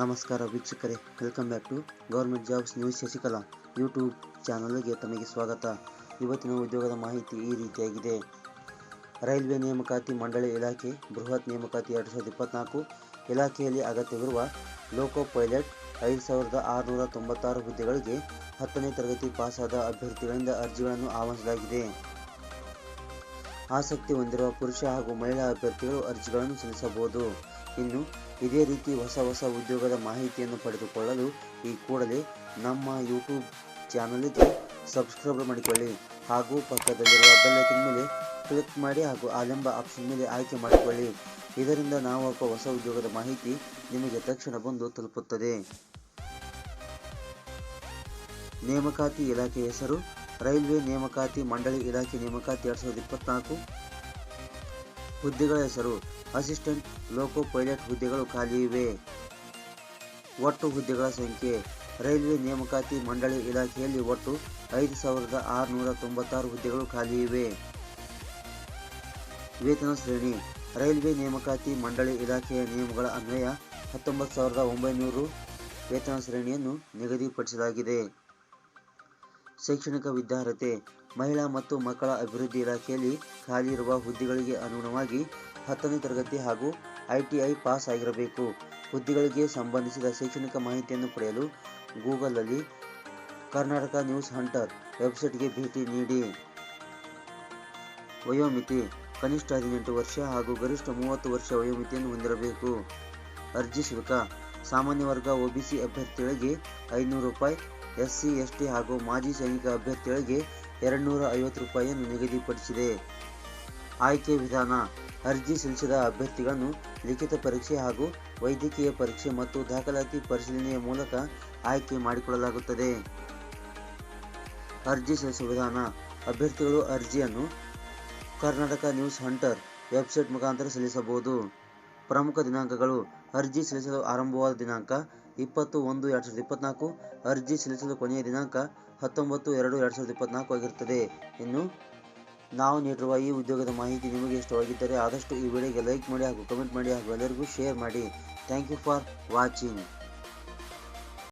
ನಮಸ್ಕಾರ ವೀಕ್ಷಕರೇ welcome back to government jobs news Shashikala YouTube ಚಾನಲ್ಗೆ ತಮಗೆ ಸ್ವಾಗತ. ಇವತ್ತಿನ ಉದ್ಯೋಗದ ಮಾಹಿತಿ ಈ ರೀತಿಯಾಗಿದೆ. ರೈಲ್ವೆ ನೇಮಕಾತಿ ಮಂಡಳಿ ಇಲಾಖೆ, ಬೃಹತ್ ನೇಮಕಾತಿ ಎರಡು ಸಾವಿರದ ಇಪ್ಪತ್ತ್ನಾಲ್ಕು ಇಲಾಖೆಯಲ್ಲಿ ಅಗತ್ಯವಿರುವ ಲೋಕೋ ಪೈಲಟ್ ಐದು ಸಾವಿರದ ಆರುನೂರ ತೊಂಬತ್ತಾರು ಹುದ್ದೆಗಳಿಗೆ ಹತ್ತನೇ ತರಗತಿ ಪಾಸಾದ ಅಭ್ಯರ್ಥಿಗಳಿಂದ ಅರ್ಜಿಗಳನ್ನು ಆಹ್ವಾನಿಸಲಾಗಿದೆ. ಆಸಕ್ತಿ ಹೊಂದಿರುವ ಪುರುಷ ಹಾಗೂ ಮಹಿಳಾ ಅಭ್ಯರ್ಥಿಗಳು ಅರ್ಜಿಗಳನ್ನು ಸಲ್ಲಿಸಬಹುದು. ಇನ್ನು ಇದೇ ರೀತಿ ಹೊಸ ಹೊಸ ಉದ್ಯೋಗದ ಮಾಹಿತಿಯನ್ನು ಪಡೆದುಕೊಳ್ಳಲು ಈ ಕೂಡಲೇ ನಮ್ಮ ಯೂಟ್ಯೂಬ್ ಚಾನಲ್ಗೆ ಸಬ್ಸ್ಕ್ರೈಬ್ ಮಾಡಿಕೊಳ್ಳಿ. ಹಾಗೂ ಪಕ್ಕದಲ್ಲಿರುವ ಬೆಲ್ಲೈಕನ್ ಮೇಲೆ ಕ್ಲಿಕ್ ಮಾಡಿ ಹಾಗೂ ಆಲೆಂಬ ಆಪ್ಷನ್ ಮೇಲೆ ಆಯ್ಕೆ ಮಾಡಿಕೊಳ್ಳಿ. ಇದರಿಂದ ನಾವು ಹಾಕುವ ಹೊಸ ಉದ್ಯೋಗದ ಮಾಹಿತಿ ನಿಮಗೆ ತಕ್ಷಣ ಬಂದು ತಲುಪುತ್ತದೆ. ನೇಮಕಾತಿ ಇಲಾಖೆ ಹೆಸರು ರೈಲ್ವೆ ನೇಮಕಾತಿ ಮಂಡಳಿ ಇಲಾಖೆ ನೇಮಕಾತಿ ಎರಡು ಸಾವಿರದ ಇಪ್ಪತ್ನಾಲ್ಕು ಹುದ್ದೆಗಳ ಹೆಸರು. ಅಸಿಸ್ಟೆಂಟ್ ಲೋಕೋ ಪೈಲಟ್ ಹುದ್ದೆಗಳು ಖಾಲಿ ಇವೆ. ಒಟ್ಟು ಹುದ್ದೆಗಳ ಸಂಖ್ಯೆ. ರೈಲ್ವೆ ನೇಮಕಾತಿ ಮಂಡಳಿ ಇಲಾಖೆಯಲ್ಲಿ ಒಟ್ಟು ಐದು ಸಾವಿರದ ಆರುನೂರ ತೊಂಬತ್ತಾರು ಹುದ್ದೆಗಳು ಖಾಲಿ ಇವೆ. ವೇತನ ಶ್ರೇಣಿ. ರೈಲ್ವೆ ನೇಮಕಾತಿ ಮಂಡಳಿ ಇಲಾಖೆಯ ನಿಯಮಗಳ ಅನ್ವಯ ಹತ್ತೊಂಬತ್ತು ಸಾವಿರದ ಒಂಬೈನೂರು ವೇತನ ಶ್ರೇಣಿಯನ್ನು ನಿಗದಿಪಡಿಸಲಾಗಿದೆ. ಶೈಕ್ಷಣಿಕ ವಿದ್ಯಾರ್ಹತೆ, ಮಹಿಳಾ ಮತ್ತು ಮಕ್ಕಳ ಅಭಿವೃದ್ಧಿ ಇಲಾಖೆಯಲ್ಲಿ ಖಾಲಿ ಇರುವ ಹುದ್ದೆಗಳಿಗೆ ಅನುಗುಣವಾಗಿ ಹತ್ತನೇ ತರಗತಿ ಹಾಗೂ ಐಟಿಐ ಪಾಸ್ ಆಗಿರಬೇಕು. ಹುದ್ದೆಗಳಿಗೆ ಸಂಬಂಧಿಸಿದ ಶೈಕ್ಷಣಿಕ ಮಾಹಿತಿಯನ್ನು ಪಡೆಯಲು ಗೂಗಲ್ನಲ್ಲಿ ಕರ್ನಾಟಕ ನ್ಯೂಸ್ ಹಂಟರ್ ವೆಬ್ಸೈಟ್ಗೆ ಭೇಟಿ ನೀಡಿ. ವಯೋಮಿತಿ, ಕನಿಷ್ಠ ಹದಿನೆಂಟು ವರ್ಷ ಹಾಗೂ ಗರಿಷ್ಠ ಮೂವತ್ತು ವರ್ಷ ವಯೋಮಿತಿಯನ್ನು ಹೊಂದಿರಬೇಕು. ಅರ್ಜಿ ಶುಲ್ಕ, ಸಾಮಾನ್ಯ ವರ್ಗ ಒಬಿಸಿ ಅಭ್ಯರ್ಥಿಗಳಿಗೆ ಐನೂರು ರೂಪಾಯಿ ಎಸ್ಸಿ, ಎಸ್ಟಿ ಹಾಗೂ ಮಾಜಿ ಸೈನಿಕ ಅಭ್ಯರ್ಥಿಗಳಿಗೆ ಎರಡುನೂರ ಐವತ್ತು ರೂಪಾಯಿಯನ್ನು ನಿಗದಿಪಡಿಸಿದೆ. ಆಯ್ಕೆ ವಿಧಾನ, ಅರ್ಜಿ ಸಲ್ಲಿಸಿದ ಅಭ್ಯರ್ಥಿಗಳನ್ನು ಲಿಖಿತ ಪರೀಕ್ಷೆ ಹಾಗೂ ವೈದ್ಯಕೀಯ ಪರೀಕ್ಷೆ ಮತ್ತು ದಾಖಲಾತಿ ಪರಿಶೀಲನೆಯ ಮೂಲಕ ಆಯ್ಕೆ ಮಾಡಿಕೊಳ್ಳಲಾಗುತ್ತದೆ. ಅರ್ಜಿ ಸಲ್ಲಿಸುವ ವಿಧಾನ, ಅಭ್ಯರ್ಥಿಗಳು ಅರ್ಜಿಯನ್ನು ಕರ್ನಾಟಕ ನ್ಯೂಸ್ ಹಂಟರ್ ವೆಬ್ಸೈಟ್ ಮುಖಾಂತರ ಸಲ್ಲಿಸಬಹುದು. ಪ್ರಮುಖ ದಿನಾಂಕಗಳು, ಅರ್ಜಿ ಸಲ್ಲಿಸಲು ಆರಂಭವಾದ ದಿನಾಂಕ ಇಪ್ಪತ್ತು ಒಂದು ಎರಡು ಸಾವಿರದ ಇಪ್ಪತ್ನಾಲ್ಕು ಅರ್ಜಿ ಸಲ್ಲಿಸಲು ಕೊನೆಯ ದಿನಾಂಕ ಹತ್ತೊಂಬತ್ತು, ಎರಡು ಎರಡು ಸಾವಿರದ ಇಪ್ಪತ್ನಾಲ್ಕು ಆಗಿರುತ್ತದೆ. ಇನ್ನು ನಾವು ನೀಡಿರುವ ಈ ಉದ್ಯೋಗದ ಮಾಹಿತಿ ನಿಮಗೆ ಇಷ್ಟವಾಗಿದ್ದರೆ ಆದಷ್ಟು ಈ ವಿಡಿಯೋಗೆ ಲೈಕ್ ಮಾಡಿ ಹಾಗೂ ಕಮೆಂಟ್ ಮಾಡಿ ಹಾಗೂ ಎಲ್ಲರಿಗೂ ಶೇರ್ ಮಾಡಿ. Thank you for watching.